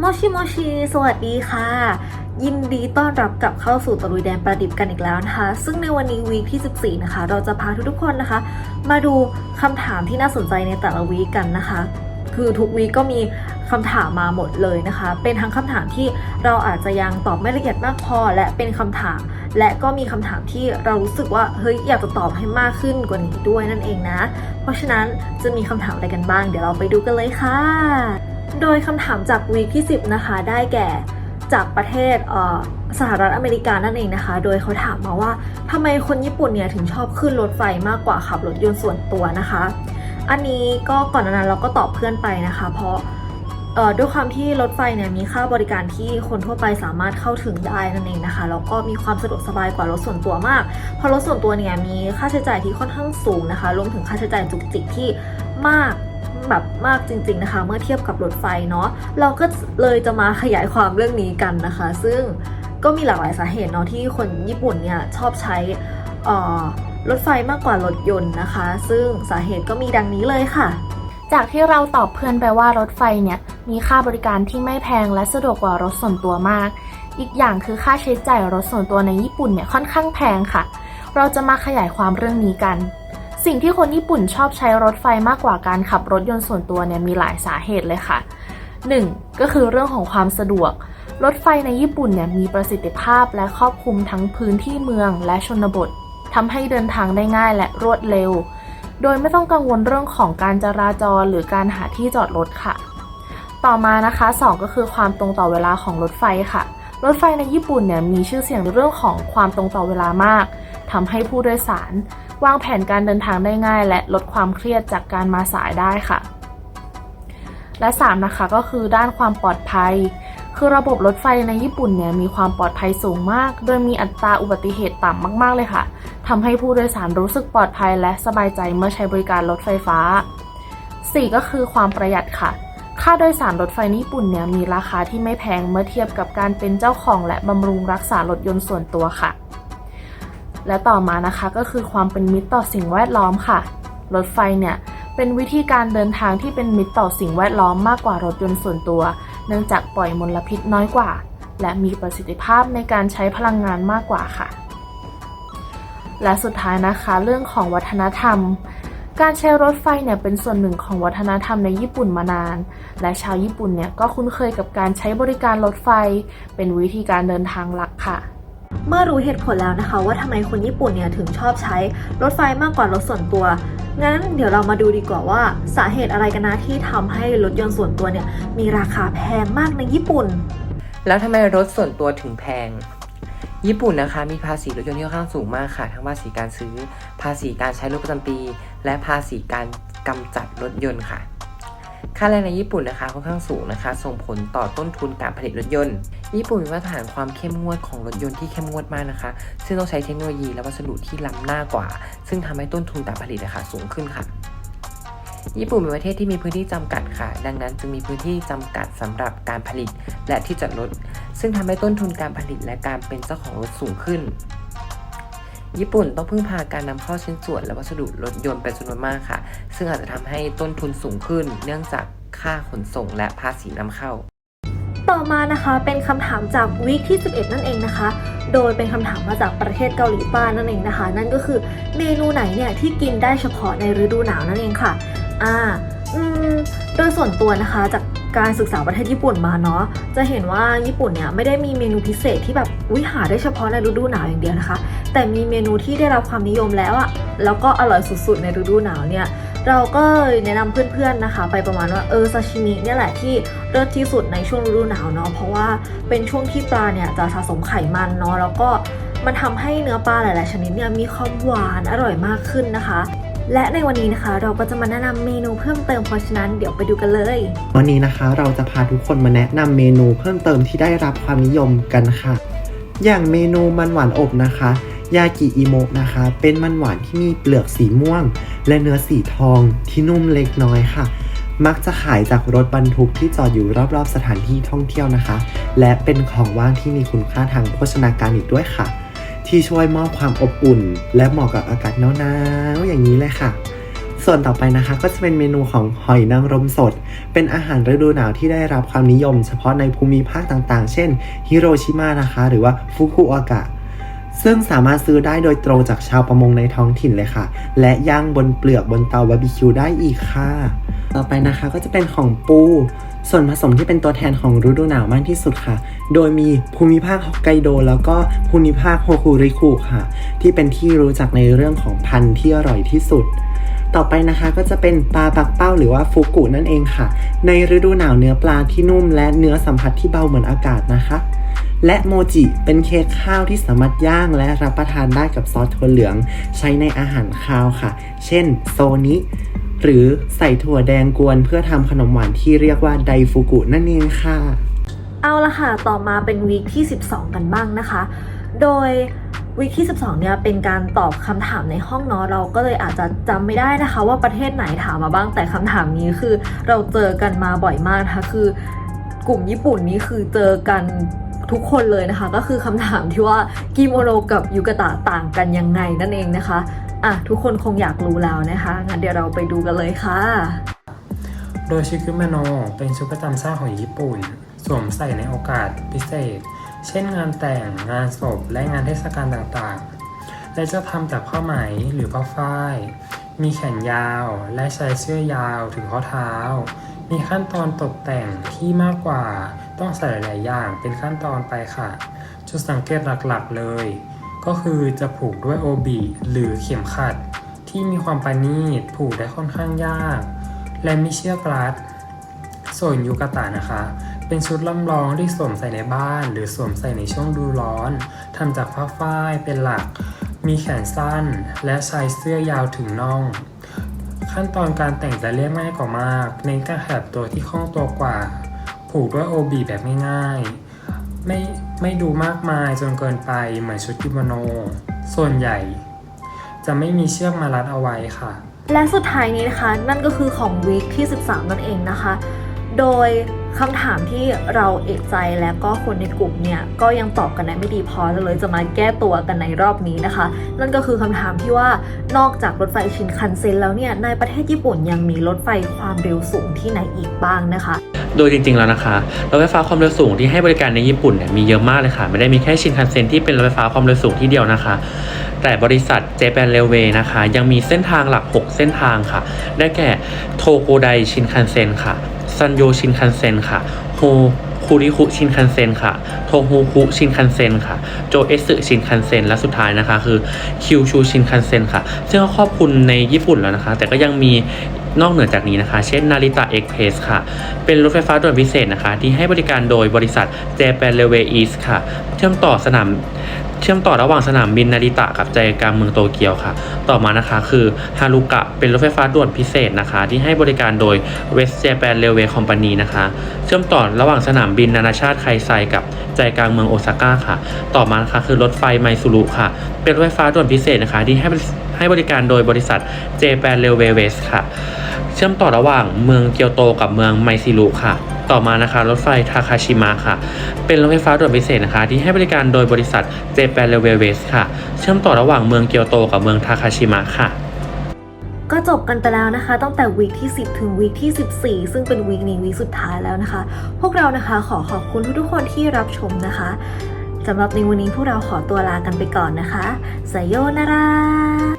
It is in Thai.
โมชิโมชิสวัสดีค่ะ ยินดีต้อนรับกลับเข้าสู่ตะลุยแดนประดิบกันอีกแล้วนะคะ ซึ่งในวันนี้วีคที่ 14 นะคะ เราจะพาทุกๆคนนะคะ มาดูคำถามที่น่าสนใจในแต่ละวีคกันนะคะ คือทุกวีคก็มีคำถามมาหมดเลยนะคะ เป็นทั้งคำถามที่เราอาจจะยังตอบไม่ละเอียดมากพอ และเป็นคำถาม และก็มีคำถามที่เรารู้สึกว่าเฮ้ยอยากจะตอบให้มากขึ้นกว่านี้ด้วยนั่นเองนะ เพราะฉะนั้นจะมีคำถามอะไรกันบ้าง เดี๋ยวเราไปดูกันเลยค่ะ โดยคำถามจากวีคที่ 10 นะคะได้แก่จากประเทศเสหรัฐอเมริกานั่นเองนะคะ โดยเขาถามมาว่าทำไมคนญี่ปุ่นเนี่ยถึงชอบขึ้นรถไฟมากกว่าขับรถยนต์ส่วนตัวนะคะ อันนี้ก็ก่อนหนานั้นเราก็ตอบเพื่อนไปนะคะ เพราะด้วยความที่รถไฟเนี่ยมีค่าบริการที่คนทั่วไปสามารถเข้าถึงได้นั่นเองนะคะแล้วก็มีความสะดวกสบายกว่ารถส่วนตัวมาก เพราะรถส่วนตัวเนี่ยมีค่าใช้จ่ายที่ค่อนข้างสูงนะคะรวมถึงค่าใช้จ่ายจุกจิกที่มาก แบบมากจริง ๆนะคะ เมื่อเทียบกับรถไฟเนาะเราก็เลยจะมาขยายความเรื่องนี้กันนะคะ ซึ่งก็มีหลากหลายสาเหตุเนาะที่คนญี่ปุ่นเนี่ยชอบใช้รถไฟมากกว่ารถยนต์นะคะ ซึ่งสาเหตุก็มีดังนี้เลยค่ะ จากที่เราตอบเพื่อนไปว่ารถไฟเนี่ยมีค่าบริการที่ไม่แพงและสะดวกกว่ารถส่วนตัวมาก อีกอย่างคือค่าใช้จ่ายรถส่วนตัวในญี่ปุ่นเนี่ยค่อนข้างแพงค่ะ เราจะมาขยายความเรื่องนี้กัน สิ่งที่คนญี่ปุ่นชอบใช้รถไฟมากกว่าการขับรถยนต์ส่วนตัวเนี่ยมีหลายสาเหตุเลยค่ะ 1. ก็คือเรื่องของความสะดวก รถไฟในญี่ปุ่นเนี่ยมีประสิทธิภาพและครอบคลุมทั้งพื้นที่เมืองและชนบททำให้เดินทางได้ง่ายและรวดเร็ว โดยไม่ต้องกังวลเรื่องของการจราจรหรือการหาที่จอดรถค่ะ ต่อมานะคะ 2 ก็คือความตรงต่อเวลาของรถไฟค่ะ รถไฟในญี่ปุ่นเนี่ยมีชื่อเสียงเรื่องของความตรงต่อเวลามากทำให้ผู้โดยสาร วางแผนการเดินทางได้ง่าย และลดความเครียดจากการมาสายได้ค่ะ และ 3 นะคะก็คือด้านความปลอดภัย คือระบบรถไฟในญี่ปุ่นเนี่ยมีความปลอดภัยสูงมาก โดยมีอัตราอุบัติเหตุต่ำมาก ๆ เลยค่ะทำให้ผู้โดยสารรู้สึกปลอดภัย และสบายใจเมื่อใช้บริการรถไฟฟ้า 4 ก็คือความประหยัดค่ะค่าโดยสารรถไฟญี่ปุ่นเนี่ยมีราคาที่ไม่แพงเมื่อเทียบกับการเป็นเจ้าของและบำรุงรักษารถยนต์ส่วนตัวค่ะ และต่อมานะคะก็คือความเป็นมิตรต่อสิ่งแวดล้อมค่ะ รถไฟเนี่ยเป็นวิธีการเดินทางที่เป็นมิตรต่อสิ่งแวดล้อมมากกว่ารถยนต์ส่วนตัว เนื่องจากปล่อยมลพิษน้อยกว่า และมีประสิทธิภาพในการใช้พลังงานมากกว่าค่ะ และสุดท้ายนะคะเรื่องของวัฒนธรรม การใช้รถไฟเนี่ยเป็นส่วนหนึ่งของวัฒนธรรมในญี่ปุ่นมานาน และชาวญี่ปุ่นเนี่ยก็คุ้นเคยกับการใช้บริการรถไฟ เป็นวิธีการเดินทางหลักค่ะ เมื่อรู้เหตุผลแล้วนะคะว่าทำไมคนญี่ปุ่นเนี่ยถึงชอบใช้รถไฟมากกว่ารถส่วนตัว งั้นเดี๋ยวเรามาดูดีกว่าว่าสาเหตุอะไรกันนะที่ทำให้รถยนต์ส่วนตัวเนี่ยมีราคาแพงมากในญี่ปุ่น แล้วทำไมรถส่วนตัวถึงแพง ญี่ปุ่นนะคะมีภาษีรถยนต์ที่ค่อนข้างสูงมากค่ะ ทั้งภาษีการซื้อ ภาษีการใช้รถประจำปี และภาษีการกำจัดรถยนต์ค่ะ ค่าแรงในญี่ปุ่นนะคะค่อนข้างสูงนะคะ ส่งผลต่อต้นทุนการผลิตรถยนต์ ญี่ปุ่นมีมาตรฐานความเข้มงวดของรถยนต์ที่เข้มงวดมากนะคะ ซึ่งต้องใช้เทคโนโลยีและวัสดุที่ล้ำหน้ากว่า ซึ่งทำให้ต้นทุนการผลิตนะคะสูงขึ้นค่ะ ญี่ปุ่นเป็นประเทศที่มีพื้นที่จำกัดค่ะ ดังนั้นจึงมีพื้นที่จำกัดสำหรับการผลิตและที่จอดรถ ซึ่งทำให้ต้นทุนการผลิตและการเป็นเจ้าของรถสูงขึ้น ญี่ปุ่นต้องพึ่งพาการนำเข้าชิ้นส่วนและวัสดุรถยนต์เป็นจำนวนมากค่ะ ซึ่งอาจจะทำให้ต้นทุนสูงขึ้น เนื่องจากค่าขนส่งและภาษีนำเข้า ต่อมานะคะเป็นคำถามจากวีคที่ 11 นั่นเองนะคะ โดยเป็นคำถามมาจากประเทศเกาหลีใต้นั่นเองนะคะ นั่นก็คือเมนูไหนเนี่ยที่กินได้เฉพาะในฤดูหนาวนั่นเองค่ะอ่าอืมโดยส่วนตัวนะคะจากการศึกษาประเทศญี่ปุ่นมาเนาะจะเห็นว่าญี่ปุ่นเนี่ยไม่ได้มีเมนูพิเศษที่แบบวิหาได้เฉพาะในฤดูหนาวอย่างเดียวนะคะ แต่มีเมนูที่ได้รับความนิยมแล้วอะแล้วก็อร่อยสุดๆในฤดูหนาวเนี่ยเราก็แนะนำเพื่อนๆนะคะ ไปประมาณว่าเออซาชิมิเนี่ยแหละที่เลิศที่สุดในช่วงฤดูหนาวเนาะเพราะว่าเป็นช่วงที่ปลาเนี่ยจะสะสมไขมันเนาะแล้วก็มันทำให้เนื้อปลาหลายๆชนิดเนี่ยมีความหวานอร่อยมากขึ้นนะคะ และในวันนี้นะคะเราก็จะมาแนะนำเมนูเพิ่มเติมเพราะฉะนั้นเดี๋ยวไปดูกันเลย วันนี้นะคะเราจะพาทุกคนมาแนะนำเมนูเพิ่มเติมที่ได้รับความนิยมกันค่ะ อย่างเมนูมันหวานอบนะคะ ยากิอิโมะนะคะ เป็นมันหวานที่มีเปลือกสีม่วง และเนื้อสีทองที่นุ่มเล็กน้อยค่ะ มักจะขายจากรถบรรทุกที่จอดอยู่รอบๆสถานที่ท่องเที่ยวนะคะ และเป็นของว่างที่มีคุณค่าทางโภชนาการอีกด้วยค่ะ ที่ช่วยมอบความอบอุ่น และเหมาะกับอากาศหนาวๆอย่างนี้เลยค่ะส่วนต่อไปนะคะก็จะเป็นเมนูของหอยนางรมสด เป็นอาหารฤดูหนาวที่ได้รับความนิยม เฉพาะในภูมิภาคต่างๆ เช่นฮิโรชิมานะคะ หรือว่าฟุกุโอกะ ซึ่งสามารถซื้อได้โดยตรงจากชาวประมงในท้องถิ่นเลยค่ะ และย่างบนเปลือกบนเตาบาร์บีคิวได้อีกค่ะ ต่อไปนะคะก็จะเป็นของปู ส่วนผสมที่เป็นตัวแทนของฤดูหนาวมากที่สุดค่ะ โดยมีภูมิภาคฮอกไกโด แล้วก็ภูมิภาคโฮคุริคุค่ะ ที่เป็นที่รู้จักในเรื่องของพันธุ์ที่อร่อยที่สุดต่อไปนะคะก็จะเป็นปลาปักเป้าหรือว่าฟุกุนั่นเองค่ะ ในฤดูหนาวเนื้อปลาที่นุ่มและเนื้อสัมผัสที่เบาเหมือนอากาศนะคะ และโมจิเป็นเค้กข้าวที่สามารถย่างและรับประทานได้กับซอสถั่วเหลือง ใช้ในอาหารคาวค่ะ เช่นโซนิหรือใส่ถั่วแดงกวนเพื่อทำขนมหวานที่เรียกว่าไดฟุกุนั่นเองค่ะ เอาละค่ะ ต่อมาเป็นวีคที่ 12 กันบ้างนะคะ โดยวีคที่ 12 เนี่ยเป็นการตอบคำถามในห้องเนาะเราก็เลยอาจจะจำไม่ได้นะคะ ว่าประเทศไหนถามมาบ้างแต่คำถามนี้คือเราเจอกันมาบ่อยมากนะคะคือกลุ่มญี่ปุ่นนี้คือเจอกัน ทุกคนเลยนะคะ ก็คือคำถามที่ว่ากิโมโนกับยูกะตะต่างกันยังไงนั่นเองนะคะอะทุกคนคงอยากรู้แล้วนะคะงั้นเดี๋ยวเราไปดูกันเลยค่ะ โดยชิคุมโนเป็นชุดประจำชาติของญี่ปุ่น สวมใส่ในโอกาสพิเศษ เช่นงานแต่งงานศพและงานเทศกาลต่างๆ และจะทำจากผ้าไหมหรือผ้าฝ้าย มีแขนยาวและใช้เสื้อยาวถึงข้อเท้า มีขั้นตอนตกแต่งที่มากกว่า ต้องใส่หลายอย่างเป็นขั้นตอนไปค่ะ จุดสังเกตหลักๆเลย ก็คือจะผูกด้วยโอบิหรือเข็มขัด ที่มีความประณีตผูกได้ค่อนข้างยาก และมีเชือกรัด ส่วนยูกาตะนะคะ เป็นชุดลำลองที่สวมใส่ในบ้าน หรือสวมใส่ในช่วงดูร้อนทำจากผ้าฝ้ายเป็นหลัก มีแขนสั้น และใช้เสื้อยาวถึงน่องขั้นตอนการแต่งจะเรียบง่ายกว่ามาก เน้นการขยับตัวที่คล่องตัวกว่า ผูกด้วยโอบีแบบง่ายๆไม่ไม่ดูมากมายจนเกินไปเหมือนชุดกิโมโน ส่วนใหญ่ จะไม่มีเชือกมารัดเอาไว้ค่ะ และสุดท้ายนี้นะคะ นั่นก็คือของวีคที่ 13 นั่นเองนะคะ โดย คำถามที่เราเอกใจและก็คนในกลุ่มเนี่ยก็ยังตอบกันได้ไม่ดีพอเลยจะมาแก้ตัวกันในรอบนี้นะคะ นั่นก็คือคำถามที่ว่านอกจากรถไฟชินคันเซ็นแล้วเนี่ยในประเทศญี่ปุ่นยังมีรถไฟความเร็วสูงที่ไหนอีกบ้างนะคะ โดยจริงๆแล้วนะคะรถไฟฟ้าความเร็วสูงที่ให้บริการในญี่ปุ่นเนี่ยมีเยอะมากเลยค่ะ ไม่ได้มีแค่ชินคันเซ็นที่เป็นรถไฟฟ้าความเร็วสูงที่เดียวนะคะ แต่บริษัท Japan Railway นะคะ ยังมีเส้นทางหลัก 6 เส้นทางค่ะ ได้แก่โทโกไดชินคันเซ็นค่ะ ซันโยชินคันเซ็นค่ะโฮคูริคุชินคันเซ็นค่ะ โทฮูคุชินคันเซ็นค่ะ โจเอสึชินคันเซ็น และสุดท้ายนะคะคือคิวชูชินคันเซ็นค่ะ ซึ่งก็ครอบคลุมในญี่ปุ่นแล้วนะคะ แต่ก็ยังมีนอกเหนือจากนี้นะคะ เช่นนาริตะเอ็กเพรสค่ะ เป็นรถไฟฟ้าด่วนพิเศษนะคะ ที่ให้บริการโดยบริษัท Japan Railway East ค่ะ เชื่อมต่อสนาม ชื่อมต่อระหว่างสนามบินนาริตะกับใจกลางเมืองโตเกียวค่ะ ต่อมานะคะคือฮารุกะเป็นรถไฟฟ้าด่วนพิเศษนะคะ ที่ให้บริการโดย West Japan Railway Company นะคะ เชื่อมต่อระหว่างสนามบินนานาชาติไคไซกับใจกลางเมืองโอซาก้าค่ะ ต่อมานะคะคือรถไฟไมซูรุค่ะ เป็นรถไฟฟ้าด่วนพิเศษนะคะที่ให้ให้บริการโดยบริษัท Japan Railway West ค่ะ เชื่อมต่อระหว่างเมืองเกียวโตกับเมืองไมซิรุค่ะ ต่อมานะคะ รถไฟทาคาชิมะค่ะ เป็นรถไฟฟ้าด่วนพิเศษนะคะ ที่ให้บริการโดยบริษัท Japan Railways ค่ะ เชื่อมต่อระหว่างเมืองเกียวโตกับเมืองทาคาชิมะค่ะก็จบกันไปแล้วนะคะ ตั้งแต่วีคที่ 10 ถึงวีคที่ 14 ซึ่งเป็นวีคนี้วีคสุดท้ายแล้วนะคะ พวกเรานะคะขอขอบคุณทุกๆคนที่รับชมนะคะสำหรับในวันนี้พวกเราขอตัวลากันไปก่อนนะคะไซโยนารา